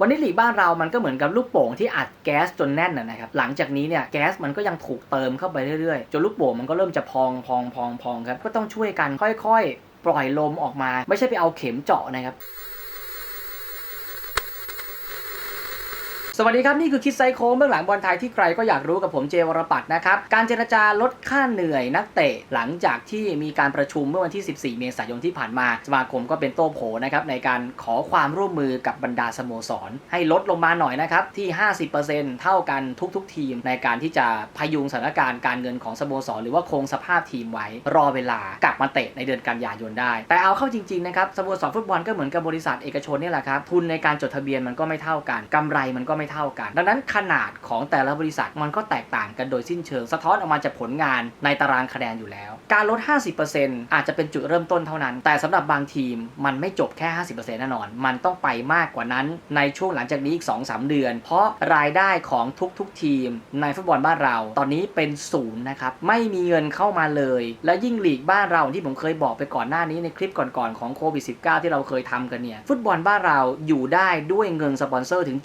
วันนี้หลีบ้านเรามันก็เหมือนกับลูกโป่งที่อัดแก๊สจนแน่นนะครับ หลังจากนี้เนี่ยแก๊สมันก็ยังถูกเติมเข้าไปเรื่อยๆ จนลูกโป่งมันก็เริ่มจะพองพองพองพองครับ ก็ต้องช่วยกันค่อยๆ ปล่อยลมออกมา ไม่ใช่ไปเอาเข็มเจาะนะครับ สวัสดีครับ นี่คือคิดไซโค้งเบื้องหลังบอลไทยที่ใครก็อยากรู้กับผมเจวรปัตนะครับ การเจรจาลดค่าเหนื่อยนักเตะหลังจากที่มีการประชุมเมื่อวันที่ 14 เมษายนที่ผ่านมาสมาคมก็เป็นโต้โผนะครับในการขอความร่วมมือกับบรรดาสโมสร ให้ลดลงมาหน่อยนะครับที่ 50%เท่ากันทุกๆ ทีม ในการที่จะพยุงสถานการณ์การเงินของสโมสร หรือว่าคงสภาพทีมไว้รอเวลากลับมาเตะในเดือนกันยายนได้ แต่เอาเข้าจริงๆนะครับสโมสรฟุตบอลก็เหมือนกับบริษัทเอกชนนี่แหละครับทุนในการจดทะเบียนมันก็ไม่เท่ากันกำไรมันก็ไม่เท่ากัน ดังนั้นขนาดของแต่ละบริษัทมันก็แตกต่างกันโดยสิ้นเชิง สะท้อนออกมาจากผลงานในตารางคะแนนอยู่แล้ว การลด 50%อาจจะเป็นจุดเริ่มต้นเท่านั้น แต่สำหรับบางทีมมันไม่จบแค่ 50%แน่นอน มันต้องไปมากกว่านั้นในช่วงหลังจากนี้อีก 2-3 เดือน เพราะรายได้ของทุกๆ ทีม ในฟุตบอลบ้านเรา ตอนนี้เป็นศูนย์นะครับ ไม่มีเงินเข้ามาเลย และยิ่งหลีกบ้านเราที่ผมเคยบอกไปก่อนหน้านี้ในคลิปก่อนๆของโควิด -19 ที่เราเคยทำกันเนี่ย ฟุตบอลบ้านเราอยู่ได้ด้วยเงินสปอนเซอร์ถึง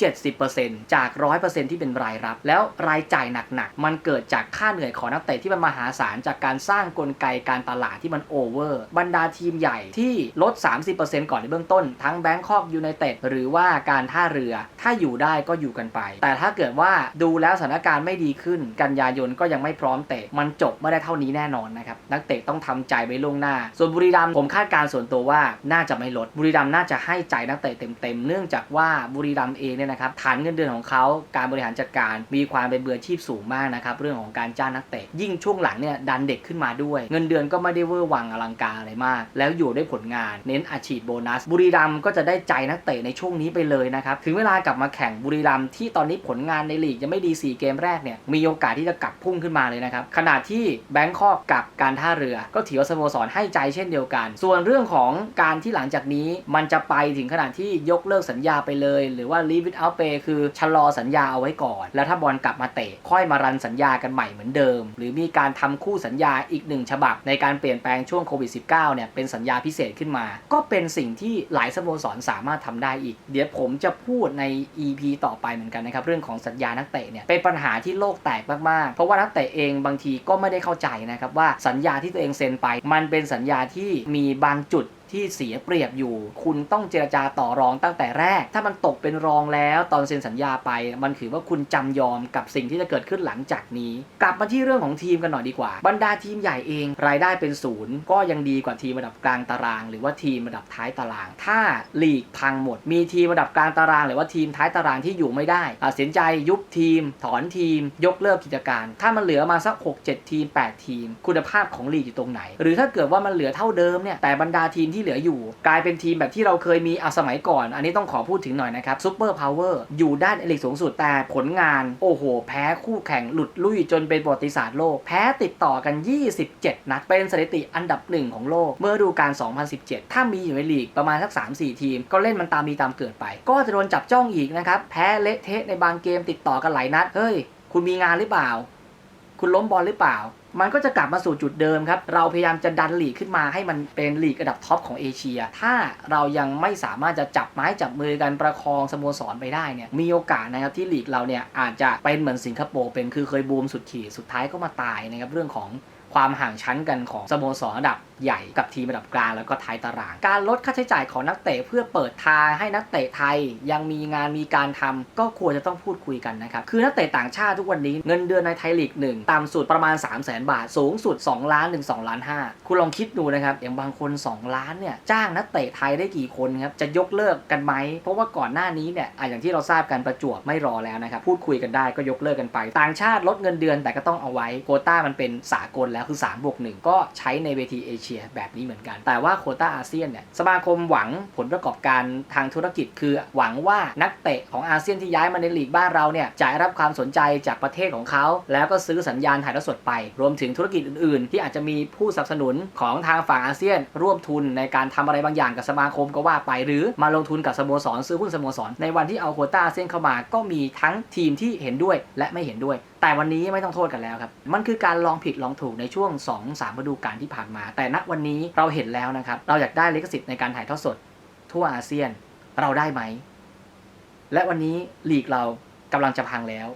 70%จาก 100%ที่เป็นรายรับ แล้วรายจ่ายหนักๆมันเกิดจากค่าเหนื่อยของนักเตะที่มันมหาศาลจากการสร้างกลไกการตลาดที่มันโอเวอร์บรรดาทีมใหญ่ที่ลด 30%ก่อนในเบื้องต้น ทั้งแบงคอกยูไนเต็ดหรือว่าการท่าเรือถ้าอยู่ได้ก็อยู่กันไป แต่ถ้าเกิดว่าดูแล้วสถานการณ์ไม่ดีขึ้น กันยายนก็ยังไม่พร้อมเตะ มันจบไม่ได้เท่านี้แน่นอนนะครับ นักเตะต้องทำใจไว้ล่วงหน้า ส่วนบุรีรัมย์ผมคาดการณ์ส่วนตัวว่าน่าจะไม่ลด บุรีรัมย์น่าจะให้ใจนักเตะเต็มๆ เนื่องจากว่าบุรีรัมย์เองเนี่ยนะครับฐานเงินเดือนของเขาการบริหารจัดการมีความเป็นเบืออชีพสูงมากนะครับเรื่องของการจ้างนักเตะยิ่งช่วงหลังเนี่ยดันเด็กขึ้นมาด้วยเงินเดือนก็ไม่ได้เวอร์วังอลังการอะไรมาก แล้วอยู่ได้ผลงานเน้นอาชีพโบนัส บุรีรัมก็จะได้ใจนักเตะในช่วงนี้ไปเลยนะครับ ถึงเวลากลับมาแข่งบุรีรัมที่ตอนนี้ผลงานในลีกยังไม่ดี 4 เกมแรกเนี่ยมีโอกาสที่จะกลับพุ่งขึ้นมาเลยนะครับขณะที่แบงคอกกับการท่าเรือ ก็ถือว่าสโมสรให้ใจเช่นเดียวกัน ส่วนเรื่องของการที่หลังจากนี้มันจะไปถึงขนาดที่ยกเลิกสัญญาไปเลย หรือว่า leave it out pay คือชะลอสัญญาเอาไว้ก่อน แล้วถ้าบอลกลับมาเตะค่อยมารันสัญญากันใหม่เหมือนเดิม หรือมีการทำคู่สัญญาอีกหนึ่งฉบับในการเปลี่ยนแปลงช่วงโควิด -19 เนี่ยเป็นสัญญาพิเศษขึ้นมา ก็เป็นสิ่งที่หลายสโมสรสามารถทำได้อีก เดี๋ยวผมจะพูดใน EP ต่อไปเหมือนกันนะครับ เรื่องของสัญญานักเตะเนี่ยเป็นปัญหาที่โลกแตกมากๆ เพราะว่านักเตะเองบางทีก็ไม่ได้เข้าใจนะครับว่าสัญญาที่ตัวเองเซ็นไป มันเป็นสัญญาที่มีบางจุด ที่เสียเปรียบอยู่ คุณต้องเจรจาต่อรองตั้งแต่แรก ถ้ามันตกเป็นรองแล้วตอนเซ็นสัญญาไป มันถือว่าคุณจำยอมกับสิ่งที่จะเกิดขึ้นหลังจากนี้ กลับมาที่เรื่องของทีมกันหน่อยดีกว่า บรรดาทีมใหญ่เอง รายได้เป็นศูนย์ก็ยังดีกว่าทีมระดับกลางตาราง หรือว่าทีมระดับท้ายตาราง ถ้าลีกพังหมด มีทีมระดับกลางตาราง หรือว่าทีมท้ายตารางที่อยู่ไม่ได้ตัดสินใจยุบทีม ถอนทีม ยกเลิกกิจการ ถ้ามันเหลือมาสัก 6 7 ทีม 8 ทีม คุณภาพของลีกอยู่ตรงไหน หรือถ้าเกิดว่ามันเหลือเท่าเดิมเนี่ยแต่บรรดาทีมที่เหลืออยู่ กลายเป็นทีมแบบที่เราเคยมีอาสมัยก่อน อันนี้ต้องขอพูดถึงหน่อยนะครับซูเปอร์พาวเวอร์อยู่ด้านเอลิกสูงสุดแต่ผลงานโอ้โห แพ้คู่แข่งหลุดลุ่ยจนเป็นประวัติศาสตร์โลก แพ้ติดต่อกัน 27 นัดเป็นสถิติอันดับหนึ่งของโลก เมื่อดูกาล2017 ถ้ามีอยู่ในลีกประมาณสัก 3-4 ทีม ก็เล่นมันตามมีตามเกิดไป ก็จะโดนจับจ้องอีกนะครับแพ้เละเทะในบางเกมติดต่อกันหลายนัดเฮ้ยคุณมีงานหรือเปล่า คุณล้มบอลหรือเปล่า มันก็จะกลับมาสู่จุดเดิมครับ เราพยายามจะดันลีกขึ้นมาให้มันเป็นลีกระดับท็อปของเอเชีย ถ้าเรายังไม่สามารถจะจับไม้จับมือกันประคองสโมสรไปได้เนี่ย มีโอกาสนะครับที่ลีกเราเนี่ยอาจจะเป็นเหมือนสิงคโปร์เป็นคือเคยบูมสุดขีด สุดท้ายก็มาตายนะครับเรื่องของ ความห่างชั้นกันของสโมสรระดับใหญ่กับทีมระดับกลางแล้วก็ท้ายตาราง การลดค่าใช้จ่ายของนักเตะเพื่อเปิดทางให้นักเตะไทย ยังมีงานมีการทำก็ควรจะต้องพูดคุยกันนะครับ คือนักเตะต่างชาติทุกวันนี้เงินเดือนในไทยลีกหนึ่งต่ำสุดประมาณ 3 0 0 0 0 0 บาท สูงสุด 2 ล้านถึง2ล้าน5คุณลองคิดดูนะครับ อย่างบางคน 2 ล้านเนี่ยจ้างนักเตะไทยได้กี่คนครับจะยกเลิกกันไหมเพราะว่าก่อนหน้านี้เนี่ยออย่างที่เราทราบกันประจวบไม่รอแล้วนะครับพูดคุยกันได้ก็ยกเลิกกันไป ต่างชาติลดเงินเดือนแต่ก็ต้องเอาไว้โควต้ามันเป็นสากลแล้วคือ3บวก1ก็ใช้ในเวทีเอเชียแบบนี้เหมือนกัน แต่ว่าโคต้าอาเซียนเนี่ยสมาคมหวังผลประกอบการทางธุรกิจ คือหวังว่านักเตะของอาเซียนที่ย้ายมาในลีกบ้านเราเนี่ยจะได้รับความสนใจจากประเทศของเขา แล้วก็ซื้อสัญญาณถ่ายทอดสดไป รวมถึงธุรกิจอื่น ๆ ที่อาจจะมีผู้สนับสนุนของทางฝั่งอาเซียน ร่วมทุนในการทำอะไรบางอย่างกับสมาคมก็ว่าไป หรือมาลงทุนกับสโมสรซื้อหุ้นสโมสรในวันที่เอาโคต้าอาเซียนเข้ามาก็มีทั้งทีมที่เห็นด้วยและไม่เห็นด้วย แต่วันนี้ไม่ต้องโทษกันแล้วครับ มันคือการลองผิดลองถูกในช่วง 2-3ฤดูกาลที่ผ่านมา แต่ณวันนี้เราเห็นแล้วนะครับ เราอยากได้ลิขสิทธิ์ในการถ่ายทอดสด ทั่วอาเซียนเราได้ไหม และวันนี้ลีกเรากำลังจะพังแล้ว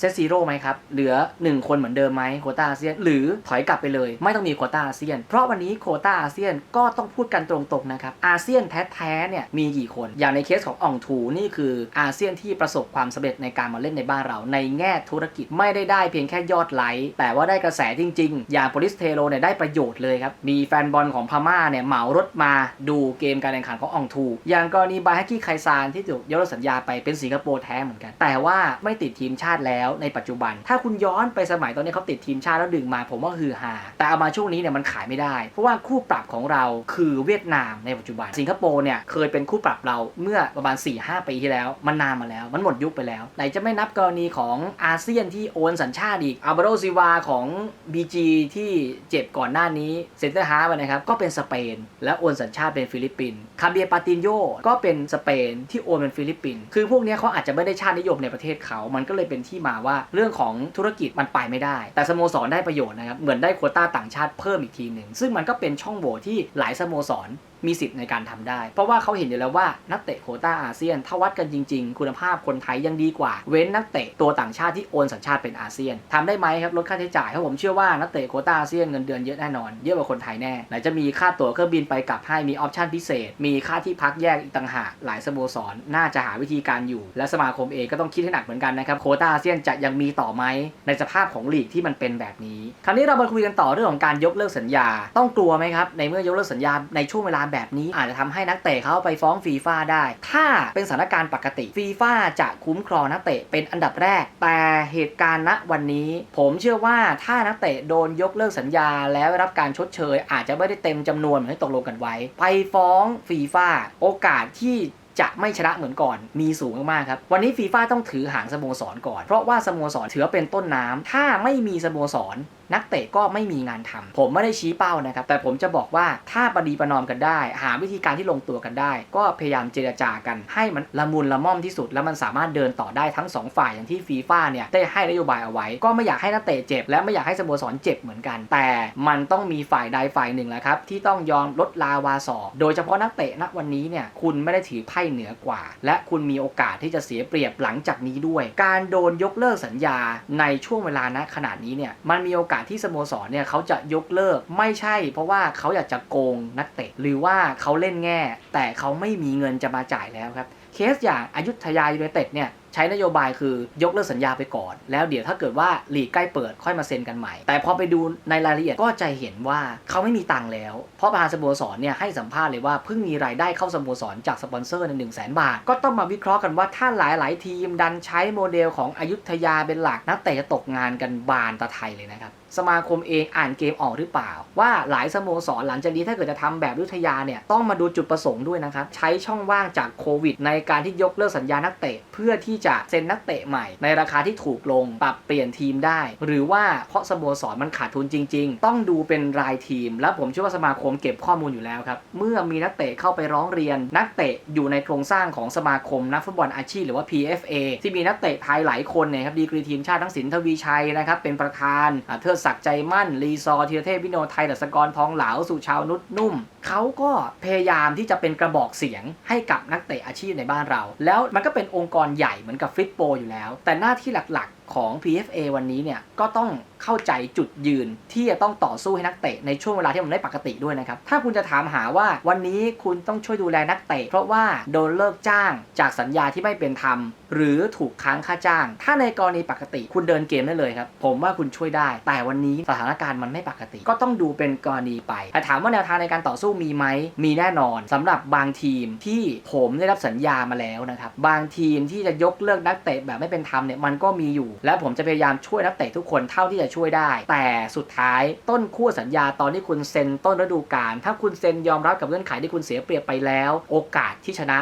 เซตซีโร่ไหมครับ เหลือ 1 คนเหมือนเดิมไหมโควต้าอาเซียน หรือถอยกลับไปเลย ไม่ต้องมีโควต้าอาเซียน เพราะวันนี้โควต้าอาเซียนก็ต้องพูดกันตรงๆนะครับอาเซียนแท้ๆเนี่ยมีกี่คน อย่างในเคสของอ่องทูนี่คืออาเซียนที่ประสบความสำเร็จในการมาเล่นในบ้านเรา ในแง่ธุรกิจไม่ได้ได้เพียงแค่ยอดไลค์แต่ว่าได้กระแสจริง ๆ อย่างโปลิสเทโรเนี่ยได้ประโยชน์เลยครับมีแฟนบอลของพม่าเนี่ยเหมารถมาดูเกมการแข่งขันของอ่องทู อย่างกรณีบาฮักกี้ไคซานที่ถูกยกเลิกสัญญาไปเป็นสิงคโปร์แท้เหมือนกัน แต่ว่าไม่ติดทีมชาติแล้วในปัจจุบัน ถ้าคุณย้อนไปสมัยตอนนี้เขาติดทีมชาติแล้วดึงมาผมว่าฮือฮาแต่เอามาช่วงนี้เนี่ยมันขายไม่ได้ เพราะว่าคู่ปรับของเราคือเวียดนามในปัจจุบัน สิงคโปร์เนี่ยเคยเป็นคู่ปรับเราเมื่อประมาณ 4-5 ปีที่แล้ว มันนานมาแล้ว มันหมดยุคไปแล้วไหนจะไม่นับกรณีของอาเซียนที่โอนสัญชาติอีกอัลเบโรซิวาของ BG ที่เจ็บก่อนหน้านี้เซนเตอร์ฮาร์ฟนะครับก็เป็นสเปน และโอนสัญชาติเป็นฟิลิปปินส์คาเบียปาตินโยก็เป็นสเปนที่โอนเป็นฟิลิปปินส์คือพวกนี้เขาอาจจะไม่ได้ชาตินิยมในประเทศเขา มันก็เลยเป็นที่มาว่าเรื่องของธุรกิจมันไปไม่ได้ แต่สโมสรได้ประโยชน์นะครับเหมือนได้โควต้าต่างชาติเพิ่มอีกทีหนึ่งซึ่งมันก็เป็นช่องโหว่ที่หลายสโมสร มีสิทธิ์ในการทำได้ เพราะว่าเขาเห็นอยู่แล้วว่านักเตะโคต้าอาเซียนถ้าวัดกันจริง ๆ คุณภาพคนไทยยังดีกว่า เว้นนักเตะตัวต่างชาติที่โอนสัญชาติเป็นอาเซียนทำได้ไหมครับลดค่าใช้จ่ายเพราะผมเชื่อว่านักเตะโคต้าอาเซียนเงินเดือนเยอะแน่นอนเยอะกว่าคนไทยแน่ไหนจะมีค่าตั๋วเครื่องบินไปกลับให้มีออปชั่นพิเศษ มีค่าที่พักแยกอีกต่างหากหลายสโมสรน่าจะหาวิธีการอยู่ และสมาคมเองก็ต้องคิดให้หนักเหมือนกันนะครับโคต้าอาเซียนจะยังมีต่อไหมในสภาพของลีกที่มันเป็นแบบนี้ คราวนี้เรามาคุยกันต่อเรื่องของการยกเลิกสัญญา ต้องกลัวไหมครับในเมื่อยกเลิกสัญญาในช่วงเวลาแบบนี้อาจจะทำให้นักเตะเขาไปฟ้องฟีฟ่าได้ ถ้าเป็นสถานการณ์ปกติฟีฟ่าจะคุ้มครองนักเตะเป็นอันดับแรก แต่เหตุการณ์ณวันนี้ ผมเชื่อว่าถ้านักเตะโดนยกเลิกสัญญา แล้วรับการชดเชย อาจจะไม่ได้เต็มจำนวนเหมือนที่ตกลงกันไว้ ไปฟ้องฟีฟ่าโอกาสที่จะไม่ชนะเหมือนก่อน มีสูงมากๆครับ วันนี้ฟีฟ่าต้องถือหางสโมสรก่อน เพราะว่าสโมสรถือว่าเป็นต้นน้ำถ้าไม่มีสโมสร นักเตะก็ไม่มีงานทำผมไม่ได้ชี้เป้านะครับ แต่ผมจะบอกว่าถ้าประดีประนอมกันได้ หาวิธีการที่ลงตัวกันได้ ก็พยายามเจรจากัน ให้มันละมุนละม่อมที่สุด แล้วมันสามารถเดินต่อได้ทั้งสองฝ่ายอย่างที่ฟีฟ่าเนี่ยได้ให้นโยบายเอาไว้ ก็ไม่อยากให้นักเตะเจ็บ และไม่อยากให้สโมสรเจ็บเหมือนกัน แต่มันต้องมีฝ่ายใดฝ่ายหนึ่งแหละครับที่ต้องยอมลดลาวาสอโดยเฉพาะนักเตะณวันนี้เนี่ยคุณไม่ได้ถือไพ่เหนือกว่า และคุณมีโอกาสที่จะเสียเปรียบหลังจากนี้ด้วย การโดนยกเลิกสัญญาในช่วงเวลาณขนาดนี้เนี่ยมันมีโอกาสที่สโมสรเนี่ยเขาจะยกเลิกไม่ใช่ เพราะว่าเขาอยากจะโกงนักเตะหรือว่าเขาเล่นแง่ แต่เขาไม่มีเงินจะมาจ่ายแล้วครับเคสอย่างอายุทยายูไนเต็ดเนี่ย ใช้นโยบายคือยกเลิกสัญญาไปก่อน แล้วเดี๋ยวถ้าเกิดว่าลีกใกล้เปิดค่อยมาเซ็นกันใหม่ แต่พอไปดูในรายละเอียดก็จะเห็นว่าเขาไม่มีตังค์แล้ว เพราะประธานสโมสรเนี่ยให้สัมภาษณ์เลยว่าเพิ่งมีรายได้เข้าสโมสรจากสปอนเซอร์ในหนึ่งแสนบาท ก็ต้องมาวิเคราะห์กันว่าถ้าหลาย ๆ ทีมดันใช้โมเดลของอายุทยาเป็นหลักนักเตะจะตกงานกันบานตะไทยเลยนะครับสมาคมเองอ่านเกมออกหรือเปล่า ว่าหลายสโมสรหลังจากนี้ถ้าเกิดจะทำแบบวิทยาเนี่ยต้องมาดูจุดประสงค์ด้วยนะครับ ใช้ช่องว่างจากโควิด ในการที่ยกเลิกสัญญานักเตะ เพื่อที่จะเซ็นนักเตะใหม่ ในราคาที่ถูกลงปรับเปลี่ยนทีมได้ หรือว่าเพราะสโมสรมันขาดทุนจริง ๆ ต้องดูเป็นรายทีม และผมเชื่อว่าสมาคมเก็บข้อมูลอยู่แล้วครับ เมื่อมีนักเตะเข้าไปร้องเรียน นักเตะอยู่ในโครงสร้างของสมาคมนักฟุตบอลอาชีพหรือว่า PFA ที่มีนักเตะไทยหลายคนเนี่ยครับดีกรีทีมชาติทั้งสินทวีชัยนะครับเป็นประธานอ่าเทิดศักดิ์ใจมั่นรีซอธีรเทพวิโนไทยดัสกรทองเหลาสุชาวนุชนุ่มเขาก็พยายามที่จะเป็นกระบอกเสียงให้กับนักเตะอาชีพในบ้านเรา แล้วมันก็เป็นองค์กรใหญ่เหมือนกับฟิตโปอยู่แล้ว แต่หน้าที่หลัก ของ PFA วันนี้เนี่ยก็ต้องเข้าใจจุดยืนที่จะต้องต่อสู้ให้นักเตะในช่วงเวลาที่มันไม่ปกติด้วยนะครับ ถ้าคุณจะถามหาว่าวันนี้คุณต้องช่วยดูแลนักเตะเพราะว่าโดนเลิกจ้างจากสัญญาที่ไม่เป็นธรรม หรือถูกค้างค่าจ้าง ถ้าในกรณีปกติคุณเดินเกมได้เลยครับ ผมว่าคุณช่วยได้ แต่วันนี้สถานการณ์มันไม่ปกติ ก็ต้องดูเป็นกรณีไปแต่ถามว่าแนวทางในการต่อสู้มีไหมมีแน่นอนสำหรับบางทีมที่ผมได้รับสัญญามาแล้วนะครับบางทีมที่จะยกเลิกนักเตะแบบไม่เป็นธรรมเนี่ยมันก็มีอยู่และผมจะพยายามช่วยนักเตะทุกคนเท่าที่จะช่วยได้ แต่สุดท้ายต้นคู่สัญญาตอนที่คุณเซ็นต้นฤดูกาลถ้าคุณเซ็นยอมรับกับเงื่อนไขที่คุณเสียเปรียบไปแล้ว โอกาสที่ชนะ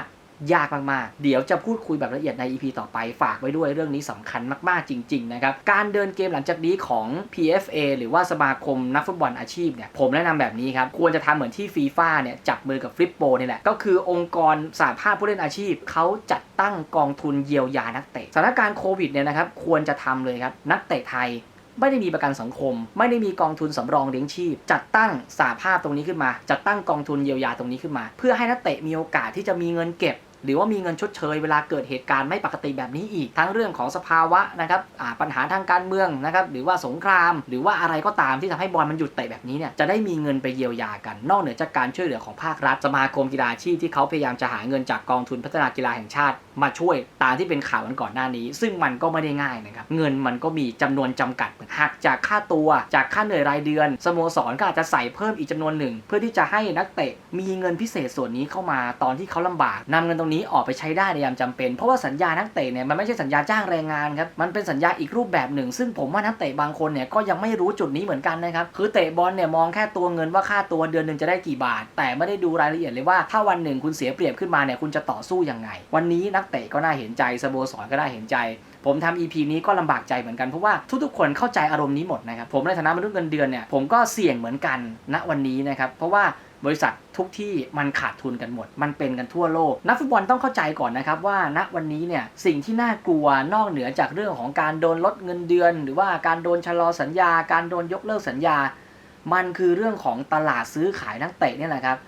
ยากมากๆ เดี๋ยวจะพูดคุยแบบละเอียดใน EP ต่อไปฝากไว้ด้วยเรื่องนี้สำคัญมากๆจริง ๆ นะครับ การเดินเกมหลังจากนี้ของ PFA หรือว่าสมาคมนักฟุตบอลอาชีพเนี่ยผมแนะนำแบบนี้ครับ ควรจะทำเหมือนที่ฟีฟ่าเนี่ยจับมือกับฟลิปโปนี่แหละ ก็คือองค์กรสหภาพผู้เล่นอาชีพ เขาจัดตั้งกองทุนเยียวยานักเตะสถานการณ์โควิดเนี่ยนะครับควรจะทำเลยครับนักเตะไทยไม่ได้มีประกันสังคม ไม่ได้มีกองทุนสำรองเลี้ยงชีพ จัดตั้งสาภาพตรงนี้ขึ้นมา จัดตั้งกองทุนเยียวยาตรงนี้ขึ้นมา เพื่อให้นักเตะมีโอกาสที่จะมีเงินเก็บ หรือว่ามีเงินชดเชยเวลาเกิดเหตุการณ์ไม่ปกติแบบนี้อีก ทั้งเรื่องของสภาวะนะครับปัญหาทางการเมืองนะครับหรือว่าสงคราม หรือว่าอะไรก็ตามที่ทำให้บอลมันหยุดเตะแบบนี้เนี่ยจะได้มีเงินไปเยียวยากัน นอกเหนือจากการช่วยเหลือของภาครัฐสมาคมกีฬาอาชีพที่เขาพยายามจะหาเงินจากกองทุนพัฒนากีฬาแห่งชาติ มาช่วยตามที่เป็นข่าวกันก่อนหน้านี้ ซึ่งมันก็ไม่ได้ง่ายนะครับเงินมันก็มีจำนวนจำกัดหักจากค่าตัวจากค่าเหนื่อยรายเดือนสโมสรก็อาจจะใส่เพิ่มอีกจำนวนหนึ่ง เพื่อที่จะให้นักเตะมีเงินพิเศษส่วนนี้เข้ามาตอนที่เขาลำบากนำเงินตรงนี้ออกไปใช้ได้ในยามจำเป็น เพราะว่าสัญญานักเตะเนี่ยมันไม่ใช่สัญญาจ้างแรงงานครับ มันเป็นสัญญาอีกรูปแบบหนึ่ง ซึ่งผมว่านักเตะบางคนเนี่ยก็ยังไม่รู้จุดนี้เหมือนกันนะครับ คือเตะบอลเนี่ยมองแค่ตัวเงินว่าค่าตัวเดือนหนึ่งจะได้กี่บาท แต่ไม่ได้ดูรายละเอียดเลยว่าถ้าวันหนึ่งคุณเสียเปรียบขึ้นมาเนี่ยคุณจะต่อสู้ยังไง วันนี้นักเตะก็น่าเห็นใจสโมสรก็น่าเห็นใจผมทำ EP นี้ก็ลำบากใจเหมือนกันเพราะว่าทุกๆ คนเข้าใจอารมณ์นี้หมดนะครับผมในฐานะมนุษย์เงินเดือนเนี่ยผมก็เสี่ยงเหมือนกันณวันนี้นะครับเพราะว่า บริษัททุกที่มันขาดทุนกันหมด มันเป็นกันทั่วโลก นักฟุตบอลต้องเข้าใจก่อนนะครับว่าณวันนี้เนี่ยสิ่งที่น่ากลัวนอกเหนือจากเรื่องของการโดนลดเงินเดือน หรือว่าการโดนชะลอสัญญา การโดนยกเลิกสัญญา มันคือเรื่องของตลาดซื้อขายนักเตะเนี่ยแหละครับ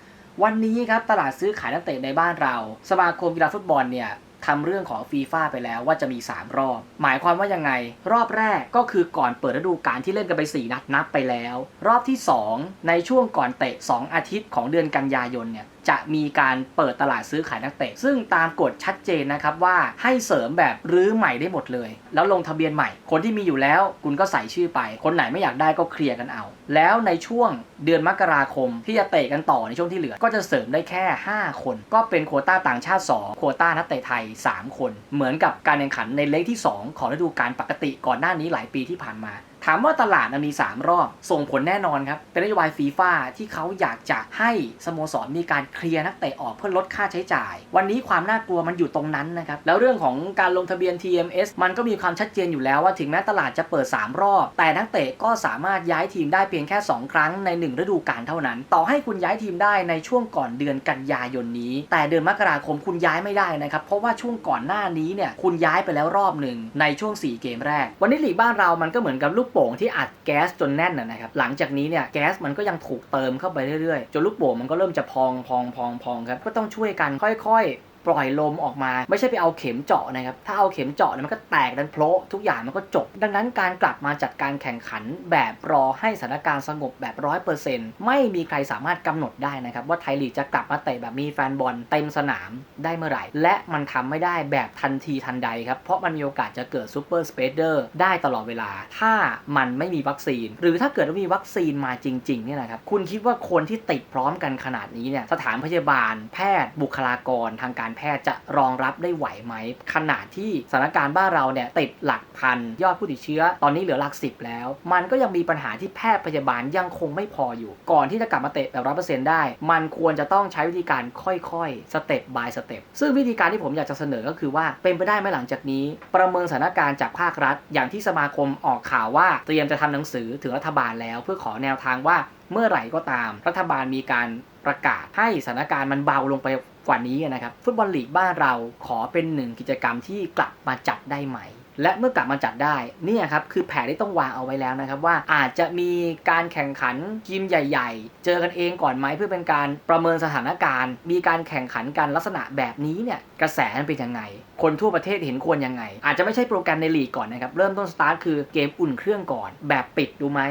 วันนี้ครับตลาดซื้อขายนักเตะในบ้านเรา สมาคมกีฬาฟุตบอลเนี่ย ทำเรื่องของฟีฟ่าไปแล้วว่าจะมี 3 รอบ หมายความว่ายังไง รอบแรกก็คือก่อนเปิดฤดูกาลที่เล่นกันไป 4 นัดนับไปแล้ว รอบที่ 2 ในช่วงก่อนเตะ 2 อาทิตย์ของเดือนกันยายนเนี่ยจะมีการเปิดตลาดซื้อขายนักเตะ ซึ่งตามกฎชัดเจนนะครับว่าให้เสริมแบบรื้อใหม่ได้หมดเลย แล้วลงทะเบียนใหม่ คนที่มีอยู่แล้วคุณก็ใส่ชื่อไป คนไหนไม่อยากได้ก็เคลียร์กันเอา แล้วในช่วงเดือนมกราคมที่จะเตะกันต่อในช่วงที่เหลือ ก็จะเสริมได้แค่ 5 คน ก็เป็นโควต้าต่างชาติ 2 โควต้านักเตะไทย 3 คน เหมือนกับการแข่งขันในเลกที่ 2 ของฤดูกาลปกติก่อนหน้านี้หลายปีที่ผ่านมา ถามว่าตลาดมันมี 3 รอบ ส่งผลแน่นอนครับ เป็นนโยบายฟีฟ่าที่เขาอยากจะให้สโมสรมีการเคลียร์นักเตะออกเพื่อลดค่าใช้จ่าย วันนี้ความน่ากลัวมันอยู่ตรงนั้นนะครับ แล้วเรื่องของการลงทะเบียน TMS มันก็มีความชัดเจนอยู่แล้วว่าถึงแม้ตลาดจะเปิด 3 รอบ แต่นักเตะก็สามารถย้ายทีมได้เพียงแค่ 2 ครั้งใน 1 ฤดูกาลเท่านั้น ต่อให้คุณย้ายทีมได้ในช่วงก่อนเดือนกันยายนนี้ แต่เดือนมกราคมคุณย้ายไม่ได้นะครับเพราะว่าช่วงก่อนหน้านี้เนี่ยคุณย้ายไปแล้วรอบหนึ่งในช่วง 4 เกมแรก วันนี้ลีกบ้านเรามันก็เหมือนกับลูกโป่งที่อัดแก๊สจนแน่นนะนะครับหลังจากนี้เนี่ยแก๊สมันก็ยังถูกเติมเข้าไปเรื่อยๆจนลูกโป่งมันก็เริ่มจะพองพองพองพองครับก็ต้องช่วยกันค่อย ๆ ปล่อยลมออกมา ไม่ใช่ไปเอาเข็มเจาะนะครับ ถ้าเอาเข็มเจาะเนี่ยมันก็แตกดันโพะทุกอย่างมันก็จบ ดังนั้นการกลับมาจัดการแข่งขันแบบรอให้สถานการณ์สงบแบบร้อยเปอร์เซ็นต์ไม่มีใครสามารถกำหนดได้นะครับ ว่าไทยลีกจะกลับมาเตะแบบมีแฟนบอลเต็มสนามได้เมื่อไหร่ และมันทำไม่ได้แบบทันทีทันใดครับ เพราะมันมีโอกาสจะเกิดซูเปอร์สเปเดอร์ได้ตลอดเวลา ถ้ามันไม่มีวัคซีน หรือถ้าเกิดว่ามีวัคซีนมาจริงๆเนี่ยนะครับ คุณคิดว่าคนที่ติดพร้อมกันขนาดนี้เนี่ยสถานพยาบาลแพทย์บุคลากรทางการแพทย์จะรองรับได้ไหวไหม ขนาดที่สถานการณ์บ้านเราเนี่ยติดหลักพัน ยอดผู้ติดเชื้อ ตอนนี้เหลือหลักสิบแล้ว มันก็ยังมีปัญหาที่แพทย์พยาบาลยังคงไม่พออยู่ ก่อนที่จะกลับมาเตะแบบร้อเปอร์เซ็นต์ได้ มันควรจะต้องใช้วิธีการค่อยๆสเต็ป by สเต็ปซึ่งวิธีการที่ผมอยากจะเสนอก็คือว่าเป็นไปได้ไหมหลังจากนี้ ประเมินสถานการณ์จากภาครัฐ อย่างที่สมาคมออกข่าวว่าเตรียมจะทำหนังสือถึงรัฐบาลแล้ว เพื่อขอแนวทางว่าเมื่อไหร่ก็ตาม รัฐบาลมีการประกาศให้สถานการณ์มันเบาลงไป กว่านี้นะครับฟุตบอลลีกบ้านเราขอเป็นหนึ่งกิจกรรมที่กลับมาจัดได้ไหม และเมื่อกลับมาจัดได้เนี่ยครับคือแผนที่ต้องวางเอาไว้แล้วนะครับว่าอาจจะมีการแข่งขันทีมใหญ่ ๆ เจอกันเองก่อนไหมเพื่อเป็นการประเมินสถานการณ์ มีการแข่งขันกันลักษณะแบบนี้เนี่ยกระแสมันเป็นยังไง คนทั่วประเทศเห็นควรยังไง อาจจะไม่ใช่โปรแกรมในลีกก่อนนะครับเริ่มต้นสตาร์ทคือเกมอุ่นเครื่องก่อน แบบปิดดูไหม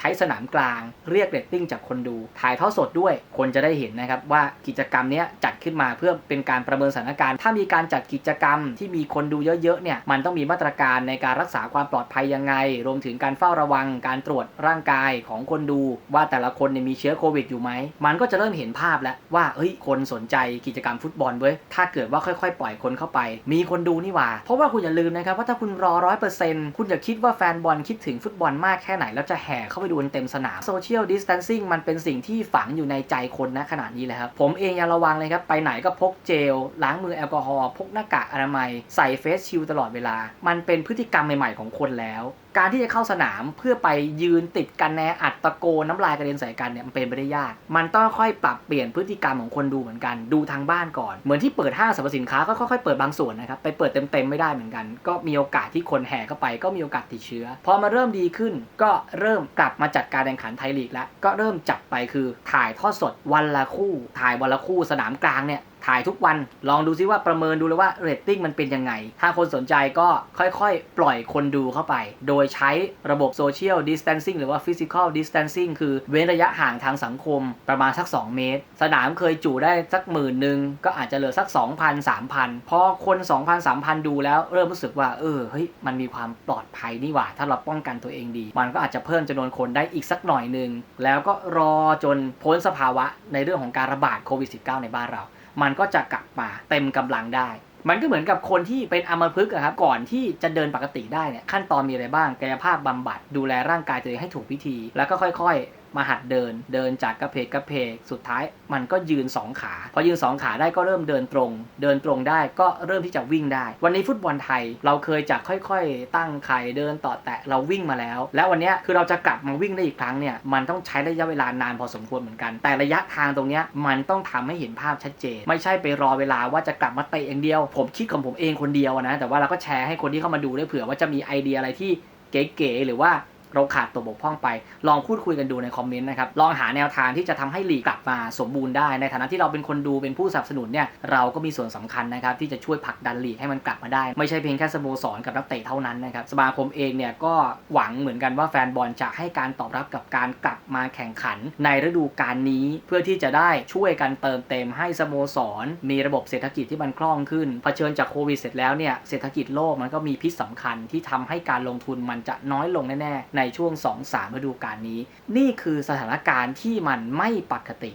ใช้สนามกลางเรียกเรตติ้งจากคนดู ถ่ายทอดสดด้วย คนจะได้เห็นนะครับว่ากิจกรรมนี้จัดขึ้นมาเพื่อเป็นการประเมินสถานการณ์ ถ้ามีการจัดกิจกรรมที่มีคนดูเยอะๆเนี่ยมันต้องมีมาตรการในการรักษาความปลอดภัยยังไง รวมถึงการเฝ้าระวังการตรวจร่างกายของคนดู ว่าแต่ละคนเนี่ยมีเชื้อโควิดอยู่ไหมมันก็จะเริ่มเห็นภาพแล้วว่าเฮ้ยคนสนใจกิจกรรมฟุตบอลเว้ยถ้าเกิดว่าค่อยๆ ปล่อยคนเข้าไป มีคนดูนี่หว่า เพราะว่าคุณอย่าลืมนะครับว่าถ้าคุณรอร้อยเปอร์เซ็นต์คุณอย่าคิดว่าแฟนบอลคิดถึงฟุตบอลมากแค่ไหนแล้วจะแห่เข้าไปดูกันเต็มสนามโซเชียลดิสแทนซิ่งมันเป็นสิ่งที่ฝังอยู่ในใจคนนะขนาดนี้เลยครับผมเองยังระวังเลยครับ ไปไหนก็พกเจล ล้างมือแอลกอฮอล์พกหน้ากากอนามัย ใส่เฟสชิลตลอดเวลา มันเป็นพฤติกรรมใหม่ๆของคนแล้วการที่จะเข้าสนามเพื่อไปยืนติดกันแนอัดตะโกนน้ำลายกระเด็นใส่กันเนี่ยมันเป็นไปได้ยาก มันต้องค่อยปรับเปลี่ยนพฤติกรรมของคนดูเหมือนกัน ดูทางบ้านก่อน เหมือนที่เปิดห้างสรรพสินค้าก็ค่อยๆเปิดบางส่วนนะครับ ไปเปิดเต็มๆไม่ได้เหมือนกัน ก็มีโอกาสที่คนแห่เข้าไป ก็มีโอกาสติดเชื้อ พอมาเริ่มดีขึ้น ก็เริ่มกลับมาจัดการแข่งขันไทยลีกแล้ว ก็เริ่มจับไปคือถ่ายทอดสดวันละคู่ ถ่ายวันละคู่สนามกลางเนี่ย ถ่ายทุกวันลองดูซิว่าประเมินดูเลยว่าเรตติ้งมันเป็นยังไง ถ้าคนสนใจก็ค่อยๆ ปล่อยคนดูเข้าไป โดยใช้ระบบโซเชียลดิส a ทนซิ่งหรือว่าฟิสิกอลดิส a ทนซิ่งคือเว้นระยะห่างทางสังคมประมาณสัก 2 เมตร สนามเคยจุได้สักหมื่นหนึ่งก็อาจจะเหลือสัก 2,000 3,000 พอคน 2,000 3,000 ดูแล้วเริ่มรู้สึกว่าเออเฮ้ยมันมีความปลอดภัยนี่หว่า ถ้าเราป้องกันตัวเองดี มันก็อาจจะเพิ่มจำนวนคนได้อีกสักหน่อยหนึ่งแล้วก็รอจนพ้นสภาวะในเรื่องของการระบาดโควิด -19 ในบ้านเรา มันก็จะกลับมาเต็มกำลังได้ มันก็เหมือนกับคนที่เป็นอัมพฤกษ์อะครับ ก่อนที่จะเดินปกติได้เนี่ยขั้นตอนมีอะไรบ้าง กายภาพบำบัดดูแลร่างกายตัวเองให้ถูกวิธี แล้วก็ค่อย มาหัดเดิน เดินจากกระเพกกระเพก สุดท้ายมันก็ยืน 2 ขา พอยืน 2 ขาได้ก็เริ่มเดินตรง เดินตรงได้ก็เริ่มที่จะวิ่งได้ วันนี้ฟุตบอลไทยเราเคยจากค่อยๆ ตั้งไข่เดินต่อแตะเราวิ่งมาแล้ว แล้ววันนี้คือเราจะกลับมาวิ่งได้อีกครั้งเนี่ยมันต้องใช้ระยะเวลานานพอสมควรเหมือนกัน แต่ระยะทางตรงนี้มันต้องทำให้เห็นภาพชัดเจน ไม่ใช่ไปรอเวลาว่าจะกลับมาเตะอย่างเดียว ผมคิดของผมเองคนเดียวนะแต่ว่าเราก็แชร์ให้คนที่เข้ามาดูได้เผื่อว่าจะมีไอเดียอะไรที่เก๋ๆหรือว่า เราขาดตัวบกพร่องไป ลองพูดคุยกันดูในคอมเมนต์นะครับ ลองหาแนวทางที่จะทำให้ลีกกลับมาสมบูรณ์ได้ ในฐานะที่เราเป็นคนดูเป็นผู้สนับสนุนเนี่ย เราก็มีส่วนสำคัญนะครับที่จะช่วยผลักดันลีกให้มันกลับมาได้ ไม่ใช่เพียงแค่สโมสรกับนักเตะเท่านั้นนะครับ สมาคมเองเนี่ยก็หวังเหมือนกันว่าแฟนบอลจะให้การตอบรับกับการกลับมาแข่งขัน ในฤดูกาลนี้ เพื่อที่จะได้ช่วยกันเติมเต็มให้สโมสร มีระบบเศรษฐกิจที่มันคล่องขึ้น เผชิญจากโควิดเสร็จแล้วเนี่ย เศรษฐกิจโลกมันก็มีพิษสำคัญที่ทำให้การลงทุนมันจะน้อยลงแน่ๆในช่วง 2 3ฤดูกาลนี้ นี่คือสถานการณ์ที่มันไม่ปกติ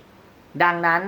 ดังนั้น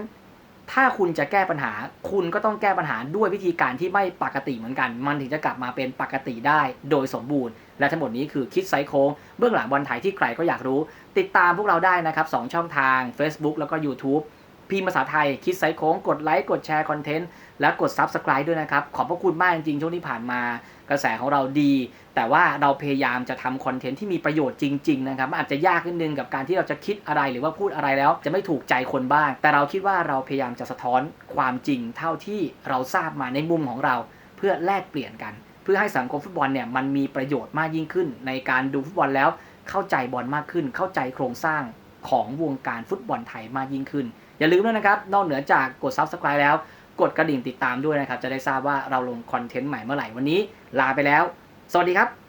ถ้าคุณจะแก้ปัญหา คุณก็ต้องแก้ปัญหาด้วยวิธีการที่ไม่ปกติเหมือนกัน มันถึงจะกลับมาเป็นปกติได้โดยสมบูรณ์ และทั้งหมดนี้คือคิดไซโค้งเบื้องหลังบอลไทยที่ใครก็อยากรู้ ติดตามพวกเราได้นะครับ2ช่องทาง Facebook แล้วก็ YouTube พิมพ์ภาษาไทยคิดไซโค้งกดไลค์กดแชร์คอนเทนต์และกด Subscribe ด้วยนะครับ ขอบพระคุณมากจริงๆช่วงที่ผ่านมา กระแสของเราดี แต่ว่าเราพยายามจะทำคอนเทนต์ที่มีประโยชน์จริง ๆ นะครับมันอาจจะยากนิดนึงกับการที่เราจะคิดอะไรหรือว่าพูดอะไรแล้ว จะไม่ถูกใจคนบ้าง แต่เราคิดว่าเราพยายามจะสะท้อนความจริง เท่าที่เราทราบมาในมุมของเรา เพื่อแลกเปลี่ยนกัน เพื่อให้สังคมฟุตบอลเนี่ยมันมีประโยชน์มากยิ่งขึ้น ในการดูฟุตบอลแล้วเข้าใจบอลมากขึ้น เข้าใจโครงสร้างของวงการฟุตบอลไทยมากยิ่งขึ้น อย่าลืมด้วยนะครับ นอกเหนือจากกด Subscribe แล้ว กดกระดิ่งติดตามด้วยนะครับ จะได้ทราบว่าเราลงคอนเทนต์ใหม่เมื่อไหร่วันนี้ ลาไปแล้ว สวัสดีครับ